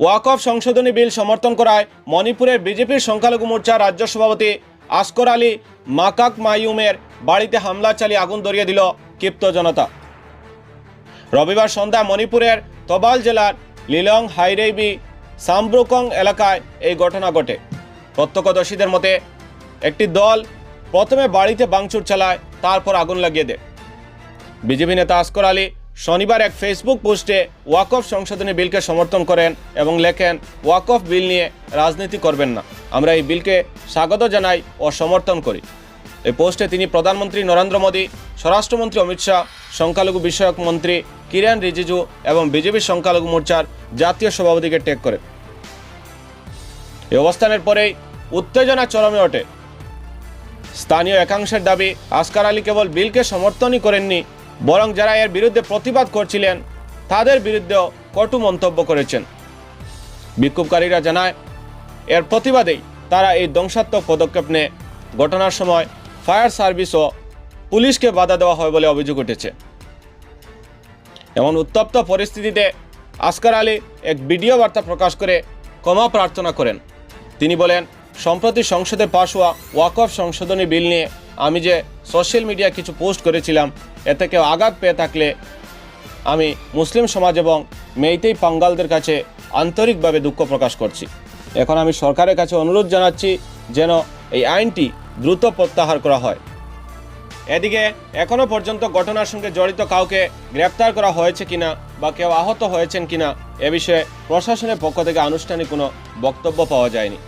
ওয়াকফ সংশোধনী বিল সমর্থন করায় মণিপুরের বিজেপির সংখ্যালঘু মোর্চা রাজ্য সভাপতি আসকর আলী মাকাক মায়ুমের বাড়িতে হামলা চালিয়ে আগুন ধরিয়ে দিল ক্ষিপ্ত জনতা। রবিবার সন্ধ্যা মণিপুরের তবাল জেলার লিলং হাইরেবি সামব্রুকং এলাকায় এই ঘটনা ঘটে। প্রত্যক্ষদর্শীদের মতে, একটি দল প্রথমে বাড়িতে বাংচুর চালায়, তারপর আগুন লাগিয়ে দেয়। বিজেপি নেতা আসকর আলী শনিবার এক ফেসবুক পোস্টে ওয়াকফ সংশোধনী বিলকে সমর্থন করেন এবং লেখেন ওয়াকফ বিল নিয়ে রাজনীতি করবেন না। আমরা এই বিলকে স্বাগত জানাই ও সমর্থন করি। এই পোস্টে তিনি প্রধানমন্ত্রী নরেন্দ্র মোদী, স্বরাষ্ট্রমন্ত্রী অমিত শাহ, সংখ্যালঘু বিষয়ক মন্ত্রী কিরেন রিজিজু এবং বিজেপি সংখ্যালঘু মোর্চার জাতীয় সভাপতিকে টেক করে এই অবস্থানের পরেই উত্তেজনা চরমে ওঠে। স্থানীয় একাংশের দাবি আসকার আলী কেবল বিলকে সমর্থনই করেননি বরং যারা এর বিরুদ্ধে প্রতিবাদ করছিলেন, তাদের বিরুদ্ধেও কটু মন্তব্য করেছেন। বিক্ষোভকারীরা জানায়, এর প্রতিবাদেই তারা এই ধ্বংসাত্মক পদক্ষেপ নেয় ঘটনার সময় ফায়ার সার্ভিস ও পুলিশকে বাধা দেওয়া হয় বলে অভিযোগ উঠেছে। এমন উত্তপ্ত পরিস্থিতিতে আসকার আলী এক ভিডিও বার্তা প্রকাশ করে ক্ষমা প্রার্থনা করেন। তিনি বলেন সম্প্রতি সংসদে পাশ হওয়া ওয়াকফ সংশোধনী বিল নিয়ে আমি যে সোশ্যাল মিডিয়া কিছু পোস্ট করেছিলাম, এতে কেউ আঘাত পেয়ে থাকলে আমি মুসলিম সমাজ এবং মেইতেই পাঙ্গালদের কাছে আন্তরিকভাবে দুঃখ প্রকাশ করছি। এখন আমি সরকারের কাছে অনুরোধ জানাচ্ছি যেন এই আইনটি দ্রুত প্রত্যাহার করা হয়। এদিকে এখনও পর্যন্ত ঘটনার সঙ্গে জড়িত কাউকে গ্রেপ্তার করা হয়েছে কিনা বা কেউ আহত হয়েছেন কিনা এ বিষয়ে প্রশাসনের পক্ষ থেকে আনুষ্ঠানিক কোনো বক্তব্য পাওয়া যায়নি।